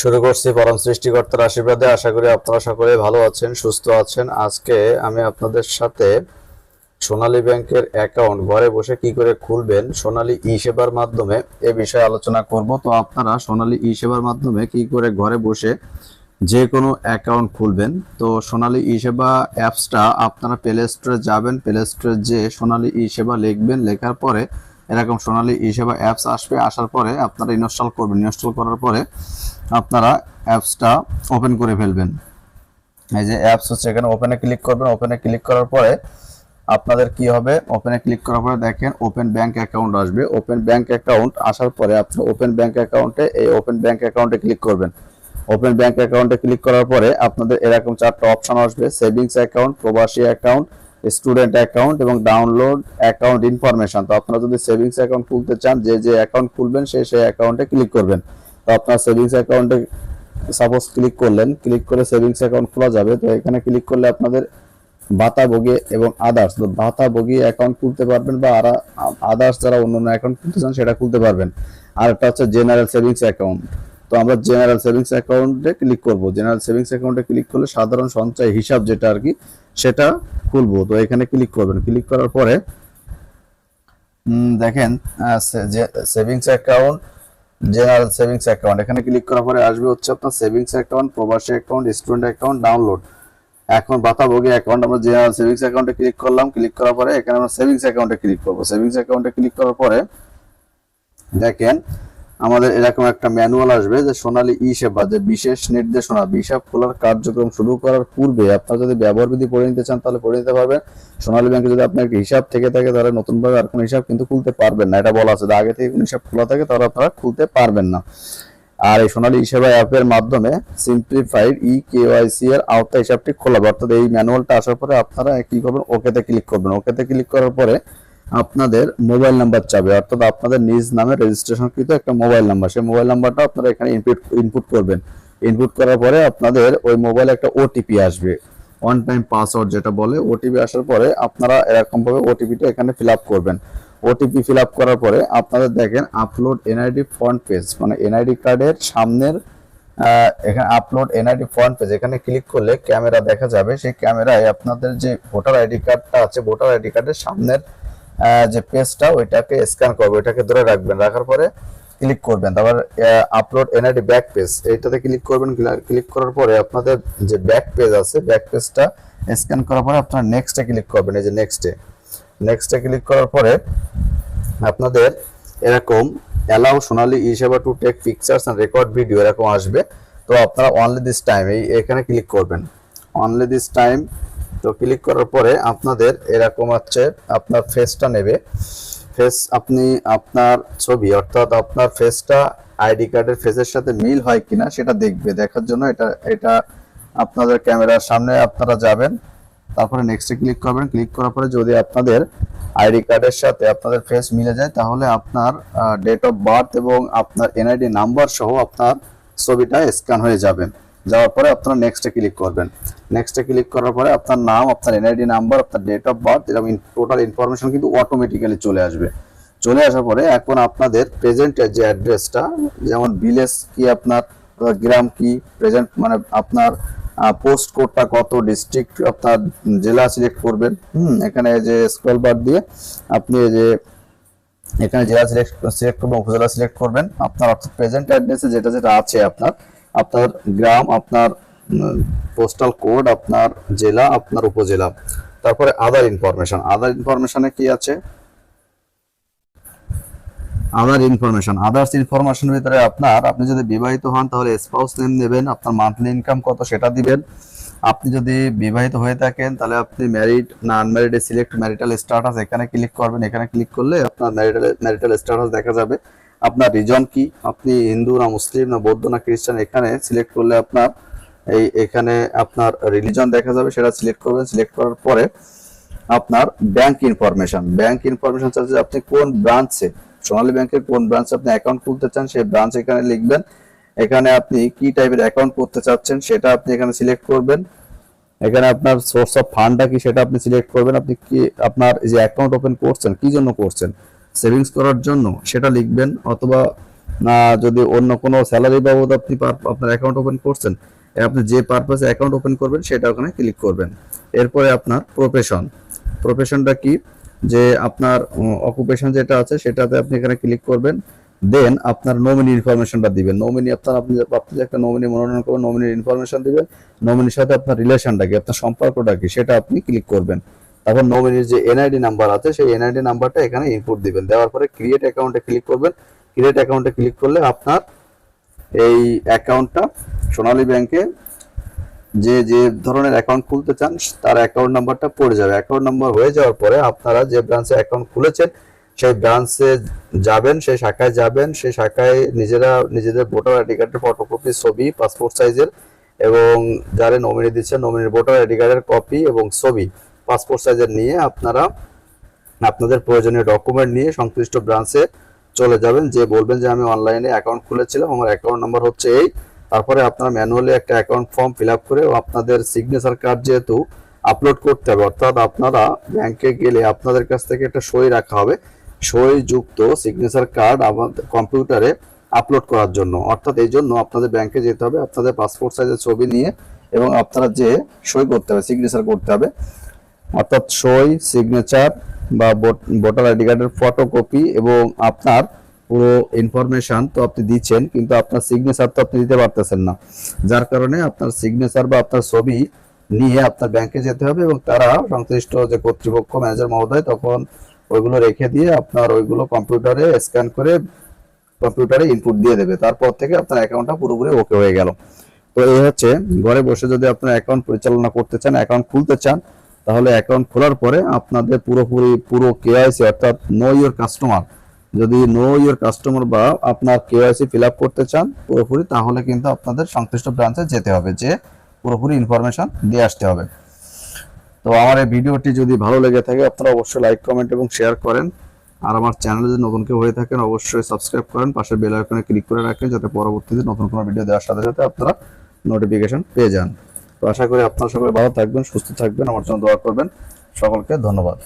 শুরু করছি পরম সৃষ্টিকর্তার আশীর্বাদে। আশা করি আপনারা সকলে ভালো আছেন, সুস্থ আছেন। আজকে আমি আপনাদের সাথে সোনালী ব্যাংকের অ্যাকাউন্ট ঘরে বসে কি করে খুলবেন, সোনালী ই সেবার মাধ্যমে এ বিষয়ে আলোচনা করব। তো আপনারা সোনালী ই সেবার মাধ্যমে কি করে ঘরে বসে যে কোনো অ্যাকাউন্ট খুলবেন। তো সোনালী ই সেবা অ্যাপসটা আপনারা প্লে স্টোরে যাবেন। প্লে স্টোরে যে সোনালী ই সেবা লিখবেন। লেখার পরে এরকম সোনালি ই সেবা অ্যাপস আসবে, আসার পরে আপনারা ইনস্টল করবেন। ইনস্টল করার পরে আপনারা অ্যাপসটা ওপেন করে ফেলবেন। এই যে অ্যাপস হচ্ছে এখানে ওপেনে ক্লিক করবেন। ওপেনে ক্লিক করার পরে আপনাদের কি হবে? ওপেনে ক্লিক করার পরে দেখেন ওপেন ব্যাংক অ্যাকাউন্ট আসবে। ওপেন ব্যাংক অ্যাকাউন্ট আসার পরে আপনি ওপেন ব্যাংক অ্যাকাউন্টে এই ওপেন ব্যাংক অ্যাকাউন্টে ক্লিক করবেন। ওপেন ব্যাংক অ্যাকাউন্টে ক্লিক করার পরে আপনাদের এরকম চারটা অপশন আসবে। সেভিংস অ্যাকাউন্ট প্রবাসী অ্যাকাউন্ট স্টুডেন্ট অ্যাকাউন্ট এবং ডাউনলোড অ্যাকাউন্ট ইনফরমেশন তো আপনারা যদি সেভিংস অ্যাকাউন্ট খুলতে চান, যে যে অ্যাকাউন্ট খুলবেন সেই সেই অ্যাকাউন্টে ক্লিক করবেন। তো আপনার সেভিংস অ্যাকাউন্টে সাপোজ ক্লিক করলেন ক্লিক করে সেভিংস অ্যাকাউন্ট খোলা যাবে। তো এখানে ক্লিক করলে আপনাদের ভাতা বগি এবং আদার্স তো ভাতা বগি অ্যাকাউন্ট খুলতে পারবেন বা আদার্স যারা অন্য অন্য অ্যাকাউন্ট খুলতে চান, সেটা খুলতে পারবেন। আর একটা হচ্ছে জেনারেল সেভিংস অ্যাকাউন্ট তো আমরা জেনারেল সেভিংস অ্যাকাউন্টে ক্লিক করব। জেনারেল সেভিংস অ্যাকাউন্টে ক্লিক করলে সাধারণ সঞ্চয় হিসাব যেটা আর কি সেটা খুলবো। তো এখানে ক্লিক করবেন। ক্লিক করার পরে দেখেন savings account general savings account এখানে ক্লিক করার পরে আসবে হচ্ছে আপনার সেভিংস অ্যাকাউন্ট প্রবাসী অ্যাকাউন্ট স্টুডেন্ট অ্যাকাউন্ট ডাউনলোড এখন বাতাভোগী অ্যাকাউন্ট আমরা জেনারেল সেভিংস অ্যাকাউন্টে ক্লিক করলাম। ক্লিক করার পরে এখানে আমরা সেভিংস অ্যাকাউন্টে ক্লিক করব। সেভিংস অ্যাকাউন্টে ক্লিক করার পরে, দেখেন আমাদের এরকম একটা ম্যানুয়াল আসবে যে সোনালী ই সেবা যে বিশেষ নির্দেশনা, হিসাব খোলার কার্যক্রম শুরু করার পূর্বে আপনারা যদি ব্যবহার বিধি পড়ে নিতে চান, তাহলে পড়ে নিতে পারবেন। সোনালী ব্যাংকে যদি আপনার একটা হিসাব থেকে থাকে, তাহলে নতুনভাবে আর কোনো হিসাব কিন্তু খুলতে পারবেন না। এটা বলা আছে আগে থেকে কোনো হিসাব খোলা থাকে, তাহলে আপনারা খুলতে পারবেন না। আর এই সোনালী সেবা অ্যাপের মাধ্যমে সিম্পলিফাইড ই কেওয়াইসি এর আওতা হিসাবটি খোলাবে অর্থাৎ এই ম্যানুয়ালটা আসার পরে আপনারা কি করবেন? ওকেতে ক্লিক করবেন। ওকেতে ক্লিক করার পরে আপনাদের মোবাইল নাম্বার চাবে, অর্থাৎ আপনাদের নিজ নামে রেজিস্ট্রেশনকৃত একটা মোবাইল নাম্বার। সেই মোবাইল নাম্বারটা আপনারা এখানে ইনপুট ইনপুট করবেন। ইনপুট করার পরে আপনাদের ওই মোবাইলে একটা ওটিপি আসবে। ওয়ান টাইম পাসওয়ার্ড যেটা বলে ওটিপি আসার পরে আপনারা এরকম ভাবে ওটিপিটা এখানে ফিল করবেন। ওটিপি ফিল করার পরে আপনাদের দেখেন আপলোড এনআইডি ফ্রন্ট পেজ মানে এনআইডি কার্ডের সামনের এখানে আপলোড এনআইডি ফ্রন্ট পেজ এখানে ক্লিক করলে ক্যামেরা দেখা যাবে। সেই ক্যামেরায় আপনাদের যে ভোটার আইডি কার্ডটা আছে ভোটার আইডি কার্ডের সামনের যে পেজটা, ওইটাকে স্ক্যান করবে, ওইটাকে ধরে রাখবেন, রাখার পরে ক্লিক করবেন। তারপর আপলোড এনআইডি ব্যাক পেজ এইটাতে ক্লিক করবেন ক্লিক করার পরে আপনাদের যে ব্যাক পেজ আছে ব্যাক পেজটা স্ক্যান করার পরে আপনারা নেক্সটে ক্লিক করবেন, এই যে নেক্সটে নেক্সটে ক্লিক করার পরে আপনাদের এরকম allow Sonali e Sheba to take pictures and record video এরকম আসবে। তো আপনারা অনলি দিস টাইম এই, এখানে ক্লিক করবেন। অনলি দিস টাইম তো ক্লিক করার পরে আপনাদের এরকম হচ্ছে আপনার ফেসটা নেবে। ফেস আপনি আপনার ছবি অর্থাৎ আপনার ফেসটা আইডি কার্ডের ফেসের সাথে মিল হয় কিনা সেটা দেখবে। দেখার জন্য এটা এটা আপনাদের ক্যামেরার সামনে আপনারা যাবেন। তারপরে নেক্সটে ক্লিক করবেন। ক্লিক করার পরে যদি আপনাদের আইডি কার্ডের সাথে আপনাদের ফেস মিলে যায়, তাহলে আপনার ডেট অফ বার্থ এবং আপনার এনআইডি নাম্বার সহ আপনার ছবিটা স্ক্যান হয়ে যাবে। যাওয়ার পরে আপনারা নেক্সটে ক্লিক করবেন। নেক্সটে ক্লিক করার পরে আপনার নাম, আপনার এনআইডি নাম্বার আপনার ডেট অফ বার্থ এরকম টোটাল ইনফরমেশন কিন্তু অটোমেটিক্যালি চলে আসবে। চলে আসার পরে এখন আপনাদের প্রেজেন্টের যে অ্যাড্রেসটা যেমন ভিলেজ কি আপনার গ্রাম কি প্রেজেন্ট মানে আপনার পোস্ট কোডটা কত ডিস্ট্রিক্ট আপনার জেলা সিলেক্ট করবেন। হুম, এখানে যে স্ক্রল বার দিয়ে আপনি যে এখানে জেলা সিলেক্ট সিলেক্ট করবেন, উপজেলা সিলেক্ট করবেন। আপনার অর্থাৎ প্রেজেন্ট অ্যাড্রেসে যেটা যেটা আছে আপনার আপনার গ্রাম, আপনার পোস্টাল কোড আপনার জেলা, আপনার উপজেলা। তারপরে আদার ইনফরমেশন আদার ইনফরমেশনে কি আছে? আদার ইনফরমেশন আদার্স ইনফরমেশন ভিতরে আপনার, আপনি যদি বিবাহিত হন, তাহলে স্পাউস নেম নেবেন, আপনার মান্থলি ইনকাম কত সেটা দিবেন। আপনি যদি বিবাহিত হয়ে থাকেন, তাহলে আপনি ম্যারিড না আনম্যারিড সিলেক্ট ম্যারিটাল স্ট্যাটাস এখানে ক্লিক করবেন। এখানে ক্লিক করলে আপনার ম্যারিটাল ম্যারিটাল স্ট্যাটাস দেখা যাবে। আপনার রিজন কি? আপনি হিন্দু না মুসলিম না বৌদ্ধ না খ্রিস্টান, এখানে সিলেক্ট করলে আপনার এই এখানে আপনার রিলিজন দেখা যাবে, সেটা সিলেক্ট করবেন। সিলেক্ট করার পরে আপনার ব্যাংক ইনফরমেশন ব্যাংক ইনফরমেশন চাচ্ছে আপনি কোন ব্রাঞ্চে সোনালী ব্যাংকের কোন ব্রাঞ্চে আপনি অ্যাকাউন্ট খুলতে চান, সেই ব্রাঞ্চ এখানে লিখবেন। এখানে আপনি কি টাইপের অ্যাকাউন্ট করতে চাচ্ছেন, সেটা আপনি এখানে সিলেক্ট করবেন। এখানে আপনার সোর্স অফ ফান্ডটা কি, সেটা আপনি সিলেক্ট করবেন। আপনি কি আপনার যে অ্যাকাউন্ট ওপেন করছেন, কি জন্য করছেন? সেভিংস করার জন্য সেটা লিখবেন, অথবা যদি অন্য কোনো স্যালারি বাবদ আপনি আপনার অ্যাকাউন্ট ওপেন করছেন আপনি যে পারপাসে অ্যাকাউন্ট ওপেন করবেন, সেটা ওখানে ক্লিক করবেন। এরপরে আপনার প্রফেশন প্রফেশনটা কি? যে আপনার অকুপেশন যেটা আছে, সেটাতে আপনি এখানে ক্লিক করবেন। দেন আপনার নমিনি ইনফরমেশনটা দিবেন। নমিনি আপনার, আপনি আপনি একটা নমিনি মনোনয়ন করবেন নমিনির ইনফরমেশন দিবেন। নমিনির সাথে আপনার রিলেশনটা কি, আপনার সম্পর্কটা কি, সেটা আপনি ক্লিক করবেন। তারপর নমিনির যে এনআইডি নাম্বার আছে, সেই এনআইডি নাম্বারটা এখানে ইনপুট দিবেন। দেওয়ার পরে ক্রিয়েট অ্যাকাউন্টে ক্লিক করবেন। ক্রিয়েট অ্যাকাউন্টে ক্লিক করলে আপনার এই অ্যাকাউন্টটা সোনালী ব্যাংকে যে যে ধরনের অ্যাকাউন্ট খুলতে চান, তার অ্যাকাউন্ট নাম্বারটা পড়ে যাবে। অ্যাকাউন্ট নাম্বার হয়ে যাওয়ার পরে আপনারা যে ব্রাঞ্চে অ্যাকাউন্ট খুলেছেন, সেই ব্রাঞ্চে যাবেন, সেই শাখায় যাবেন, সেই শাখায় নিজেরা, নিজেদের ভোটার আইডি কার্ডের ফটোকপি ছবি পাসপোর্ট সাইজের এবং যারা নমিনি দিচ্ছেন নমিনির ভোটার আইডি কার্ডের কপি এবং ছবি। পাসপোর্ট সাইজের নিয়ে আপনারা আপনাদের প্রয়োজনীয় ডকুমেন্ট নিয়ে সংশ্লিষ্ট ব্রাঞ্চে চলে যাবেন। যে বলবেন যে আমি অনলাইনে অ্যাকাউন্ট খুলেছিলাম, আমার অ্যাকাউন্ট নাম্বার হচ্ছে এই। তারপরে আপনার ম্যানুয়ালি একটা অ্যাকাউন্ট ফর্ম ফিল আপ করে আপনাদের সিগনেচার কার্ড যেহেতু আপলোড করতে হবে, অর্থাৎ আপনারা ব্যাংকে গেলে আপনাদের কাছ থেকে একটা সই রাখা হবে। সই যুক্ত সিগনেচার কার্ড আমাদের কম্পিউটারে আপলোড করার জন্য। অর্থাৎ এই জন্য আপনাদের ব্যাংকে যেতে হবে, আপনাদের পাসপোর্ট সাইজের ছবি নিয়ে এবং আপনারা যে সই করতে হবে সিগনেচার করতে হবে। অর্থাৎ সই সিগনেচার বা ভোটার আইডি কার্ডের ফটোকপি এবং আপনার পুরো ইনফরমেশন তো আপনি দিচ্ছেন, কিন্তু আপনার সিগনেচার তো আপনি দিতে পারতেছেন না। যার কারণে আপনার সিগনেচার বা আপনার ছবি নিয়ে আপনার ব্যাংকে যেতে হবে এবং তারা সংশ্লিষ্ট যে কর্তৃপক্ষ ম্যানেজার মহোদয় তখন ওইগুলো রেখে দিয়ে আপনার ওইগুলো কম্পিউটারে স্ক্যান করে কম্পিউটারে ইনপুট দিয়ে দেবে। তারপর থেকে আপনার অ্যাকাউন্টটা পুরোপুরি ওকে হয়ে গেল। তো এই হচ্ছে, ঘরে বসে যদি আপনার অ্যাকাউন্ট পরিচালনা করতে চান অ্যাকাউন্ট খুলতে চান তাহলে অ্যাকাউন্ট খোলার পরে আপনাদের পুরোপুরি, পুরো কেওয়াইসি অর্থাৎ নো ইওর কাস্টমার যদি নো ইওর কাস্টমার বা আপনার কেওয়াইসি ফিল করতে চান পুরোপুরি, তাহলে কিন্তু আপনাদের সংশ্লিষ্ট ব্রাঞ্চে যেতে হবে, যে পুরোপুরি ইনফরমেশন দিয়ে আসতে হবে। তো আমার এই ভিডিওটি যদি ভালো লেগে থাকে, আপনারা অবশ্যই লাইক কমেন্ট এবং শেয়ার করেন। আর আমার চ্যানেলে যদি নতুন কেউ হয়ে থাকেন, অবশ্যই সাবস্ক্রাইব করেন, পাশে বেল আইকনে ক্লিক করে রাখেন, যাতে পরবর্তীতে নতুন কোনো ভিডিও দেওয়ার সাথে সাথে আপনারা নোটিফিকেশন পেয়ে যান। তো আশা করি আপনারা সবাই ভালো থাকবেন, সুস্থ থাকবেন। আমার জন্য দোয়া করবেন। সকলকে ধন্যবাদ।